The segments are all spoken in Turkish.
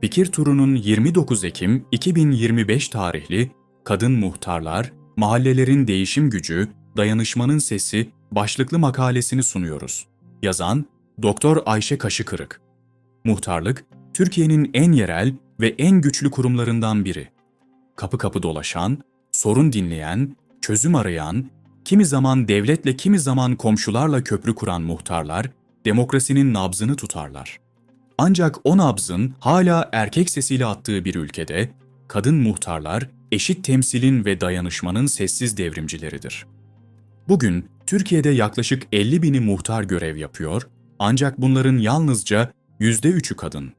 Fikir turunun 29 Ekim 2025 tarihli Kadın Muhtarlar, Mahallelerin Değişim Gücü, Dayanışmanın Sesi başlıklı makalesini sunuyoruz. Yazan Doktor Ayşe Kaşıkırık. Muhtarlık, Türkiye'nin en yerel ve en güçlü kurumlarından biri. Kapı kapı dolaşan, sorun dinleyen, çözüm arayan, kimi zaman devletle kimi zaman komşularla köprü kuran muhtarlar, demokrasinin nabzını tutarlar. Ancak o nabzın hala erkek sesiyle attığı bir ülkede, kadın muhtarlar eşit temsilin ve dayanışmanın sessiz devrimcileridir. Bugün Türkiye'de yaklaşık 50 bini muhtar görev yapıyor, ancak bunların yalnızca %3'ü kadın.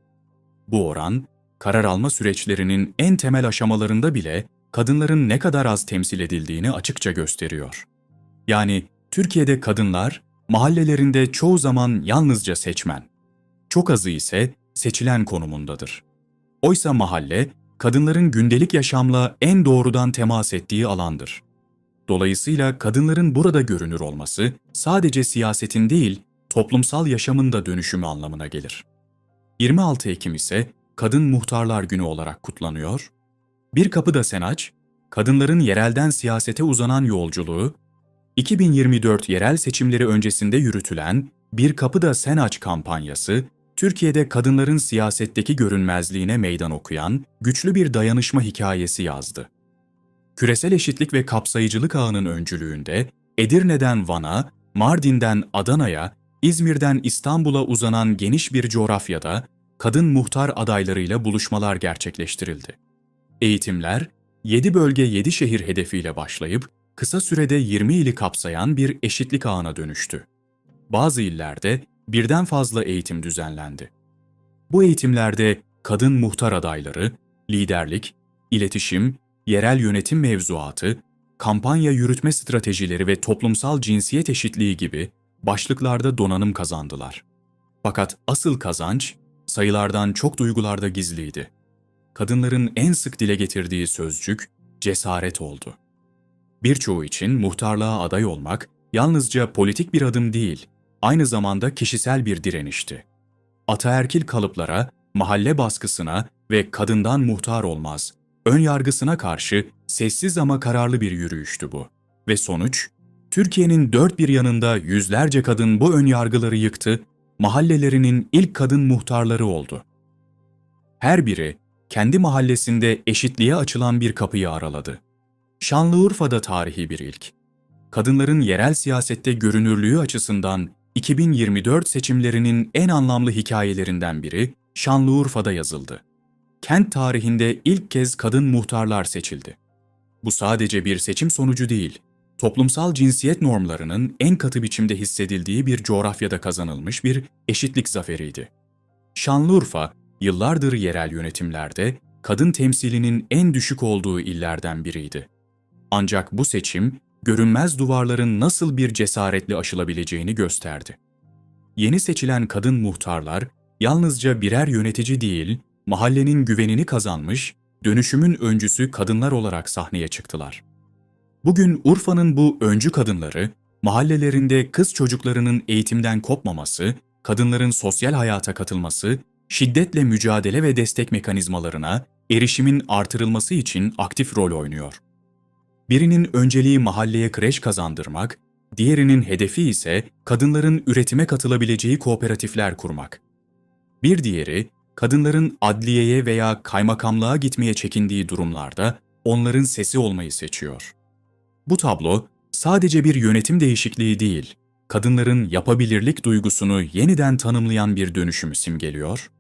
Bu oran, karar alma süreçlerinin en temel aşamalarında bile kadınların ne kadar az temsil edildiğini açıkça gösteriyor. Yani Türkiye'de kadınlar mahallelerinde çoğu zaman yalnızca seçmen, çok azı ise seçilen konumundadır. Oysa mahalle, kadınların gündelik yaşamla en doğrudan temas ettiği alandır. Dolayısıyla kadınların burada görünür olması sadece siyasetin değil, toplumsal yaşamın da dönüşümü anlamına gelir. 26 Ekim ise Kadın Muhtarlar Günü olarak kutlanıyor. Bir kapıda sen aç, kadınların yerelden siyasete uzanan yolculuğu, 2024 yerel seçimleri öncesinde yürütülen Bir Kapıda Sen Aç kampanyası, Türkiye'de kadınların siyasetteki görünmezliğine meydan okuyan güçlü bir dayanışma hikayesi yazdı. Küresel eşitlik ve kapsayıcılık ağının öncülüğünde Edirne'den Van'a, Mardin'den Adana'ya, İzmir'den İstanbul'a uzanan geniş bir coğrafyada kadın muhtar adaylarıyla buluşmalar gerçekleştirildi. Eğitimler, 7 bölge 7 şehir hedefiyle başlayıp kısa sürede 20 ili kapsayan bir eşitlik ağına dönüştü. Bazı illerde birden fazla eğitim düzenlendi. Bu eğitimlerde kadın muhtar adayları, liderlik, iletişim, yerel yönetim mevzuatı, kampanya yürütme stratejileri ve toplumsal cinsiyet eşitliği gibi başlıklarda donanım kazandılar. Fakat asıl kazanç sayılardan çok duygularda gizliydi. Kadınların en sık dile getirdiği sözcük cesaret oldu. Birçoğu için muhtarlığa aday olmak yalnızca politik bir adım değil, aynı zamanda kişisel bir direnişti. Ataerkil kalıplara, mahalle baskısına ve kadından muhtar olmaz, ön yargısına karşı sessiz ama kararlı bir yürüyüştü bu. Ve sonuç, Türkiye'nin dört bir yanında yüzlerce kadın bu ön yargıları yıktı, mahallelerinin ilk kadın muhtarları oldu. Her biri kendi mahallesinde eşitliğe açılan bir kapıyı araladı. Şanlıurfa'da tarihi bir ilk. Kadınların yerel siyasette görünürlüğü açısından 2024 seçimlerinin en anlamlı hikayelerinden biri Şanlıurfa'da yazıldı. Kent tarihinde ilk kez kadın muhtarlar seçildi. Bu sadece bir seçim sonucu değil, toplumsal cinsiyet normlarının en katı biçimde hissedildiği bir coğrafyada kazanılmış bir eşitlik zaferiydi. Şanlıurfa, yıllardır yerel yönetimlerde kadın temsilinin en düşük olduğu illerden biriydi. Ancak bu seçim, görünmez duvarların nasıl bir cesaretle aşılabileceğini gösterdi. Yeni seçilen kadın muhtarlar, yalnızca birer yönetici değil, mahallenin güvenini kazanmış, dönüşümün öncüsü kadınlar olarak sahneye çıktılar. Bugün Urfa'nın bu öncü kadınları, mahallelerinde kız çocuklarının eğitimden kopmaması, kadınların sosyal hayata katılması, şiddetle mücadele ve destek mekanizmalarına erişimin artırılması için aktif rol oynuyor. Birinin önceliği mahalleye kreş kazandırmak, diğerinin hedefi ise kadınların üretime katılabileceği kooperatifler kurmak. Bir diğeri, kadınların adliyeye veya kaymakamlığa gitmeye çekindiği durumlarda onların sesi olmayı seçiyor. Bu tablo sadece bir yönetim değişikliği değil, kadınların yapabilirlik duygusunu yeniden tanımlayan bir dönüşümü simgeliyor.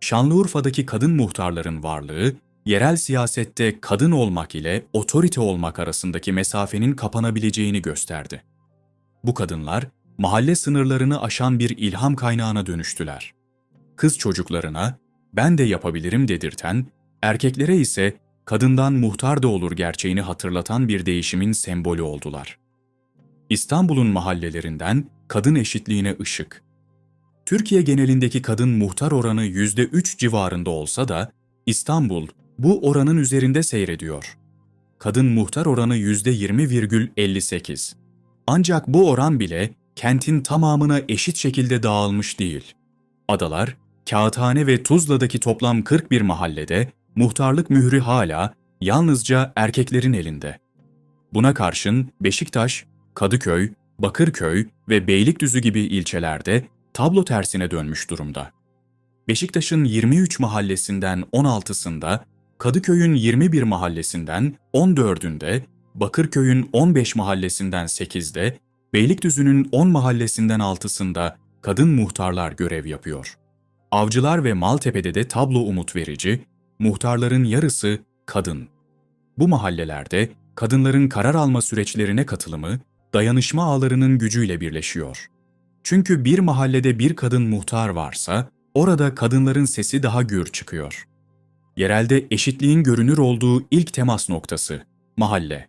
Şanlıurfa'daki kadın muhtarların varlığı, yerel siyasette kadın olmak ile otorite olmak arasındaki mesafenin kapanabileceğini gösterdi. Bu kadınlar, mahalle sınırlarını aşan bir ilham kaynağına dönüştüler. Kız çocuklarına, ben de yapabilirim dedirten, erkeklere ise kadından muhtar da olur gerçeğini hatırlatan bir değişimin sembolü oldular. İstanbul'un mahallelerinden kadın eşitliğine ışık. Türkiye genelindeki kadın muhtar oranı %3 civarında olsa da İstanbul bu oranın üzerinde seyrediyor. Kadın muhtar oranı %20,58. Ancak bu oran bile kentin tamamına eşit şekilde dağılmış değil. Adalar, Kağıthane ve Tuzla'daki toplam 41 mahallede muhtarlık mührü hala yalnızca erkeklerin elinde. Buna karşın Beşiktaş, Kadıköy, Bakırköy ve Beylikdüzü gibi ilçelerde tablo tersine dönmüş durumda. Beşiktaş'ın 23 mahallesinden 16'sında, Kadıköy'ün 21 mahallesinden 14'ünde, Bakırköy'ün 15 mahallesinden 8'de, Beylikdüzü'nün 10 mahallesinden 6'sında kadın muhtarlar görev yapıyor. Avcılar ve Maltepe'de de tablo umut verici, muhtarların yarısı kadın. Bu mahallelerde kadınların karar alma süreçlerine katılımı, dayanışma ağlarının gücüyle birleşiyor. Çünkü bir mahallede bir kadın muhtar varsa, orada kadınların sesi daha gür çıkıyor. Yerelde eşitliğin görünür olduğu ilk temas noktası, mahalle.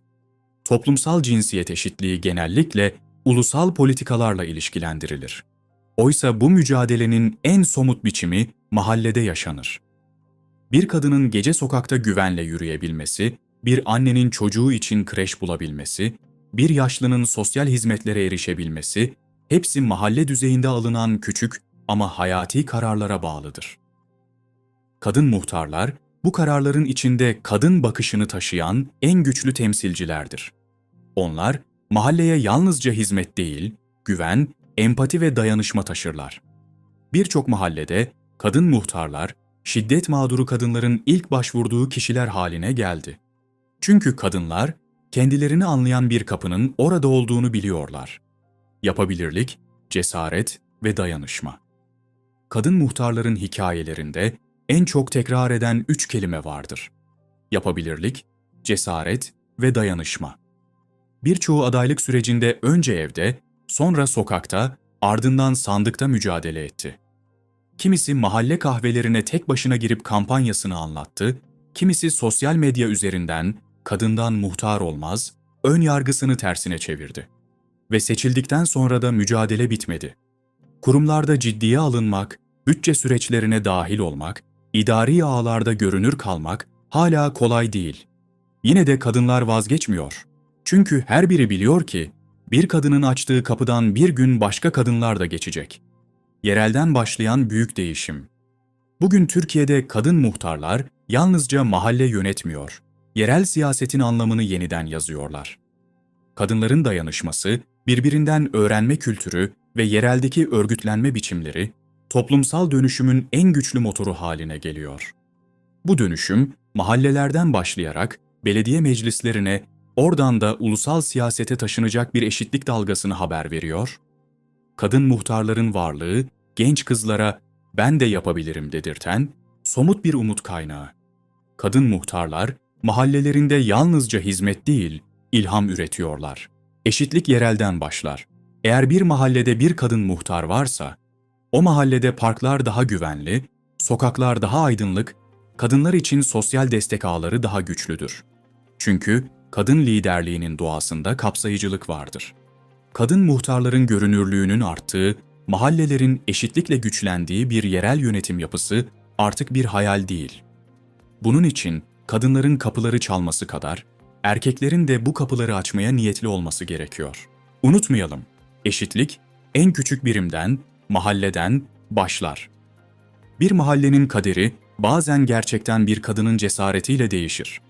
Toplumsal cinsiyet eşitliği genellikle ulusal politikalarla ilişkilendirilir. Oysa bu mücadelenin en somut biçimi mahallede yaşanır. Bir kadının gece sokakta güvenle yürüyebilmesi, bir annenin çocuğu için kreş bulabilmesi, bir yaşlının sosyal hizmetlere erişebilmesi, hepsi mahalle düzeyinde alınan küçük ama hayati kararlara bağlıdır. Kadın muhtarlar, bu kararların içinde kadın bakışını taşıyan en güçlü temsilcilerdir. Onlar, mahalleye yalnızca hizmet değil, güven, empati ve dayanışma taşırlar. Birçok mahallede kadın muhtarlar, şiddet mağduru kadınların ilk başvurduğu kişiler haline geldi. Çünkü kadınlar, kendilerini anlayan bir kapının orada olduğunu biliyorlar. Yapabilirlik, cesaret ve dayanışma. Kadın muhtarların hikayelerinde en çok tekrar eden üç kelime vardır. Yapabilirlik, cesaret ve dayanışma. Birçoğu adaylık sürecinde önce evde, sonra sokakta, ardından sandıkta mücadele etti. Kimisi mahalle kahvelerine tek başına girip kampanyasını anlattı, kimisi sosyal medya üzerinden kadından muhtar olmaz, ön yargısını tersine çevirdi. Ve seçildikten sonra da mücadele bitmedi. Kurumlarda ciddiye alınmak, bütçe süreçlerine dahil olmak, idari ağlarda görünür kalmak hala kolay değil. Yine de kadınlar vazgeçmiyor. Çünkü her biri biliyor ki bir kadının açtığı kapıdan bir gün başka kadınlar da geçecek. Yerelden başlayan büyük değişim. Bugün Türkiye'de kadın muhtarlar yalnızca mahalle yönetmiyor. Yerel siyasetin anlamını yeniden yazıyorlar. Kadınların dayanışması, birbirinden öğrenme kültürü ve yereldeki örgütlenme biçimleri toplumsal dönüşümün en güçlü motoru haline geliyor. Bu dönüşüm mahallelerden başlayarak belediye meclislerine, oradan da ulusal siyasete taşınacak bir eşitlik dalgasını haber veriyor. Kadın muhtarların varlığı genç kızlara ben de yapabilirim dedirten somut bir umut kaynağı. Kadın muhtarlar mahallelerinde yalnızca hizmet değil, ilham üretiyorlar. Eşitlik yerelden başlar. Eğer bir mahallede bir kadın muhtar varsa, o mahallede parklar daha güvenli, sokaklar daha aydınlık, kadınlar için sosyal destek ağları daha güçlüdür. Çünkü kadın liderliğinin doğasında kapsayıcılık vardır. Kadın muhtarların görünürlüğünün arttığı, mahallelerin eşitlikle güçlendiği bir yerel yönetim yapısı artık bir hayal değil. Bunun için kadınların kapıları çalması kadar, erkeklerin de bu kapıları açmaya niyetli olması gerekiyor. Unutmayalım, eşitlik en küçük birimden, mahalleden başlar. Bir mahallenin kaderi bazen gerçekten bir kadının cesaretiyle değişir.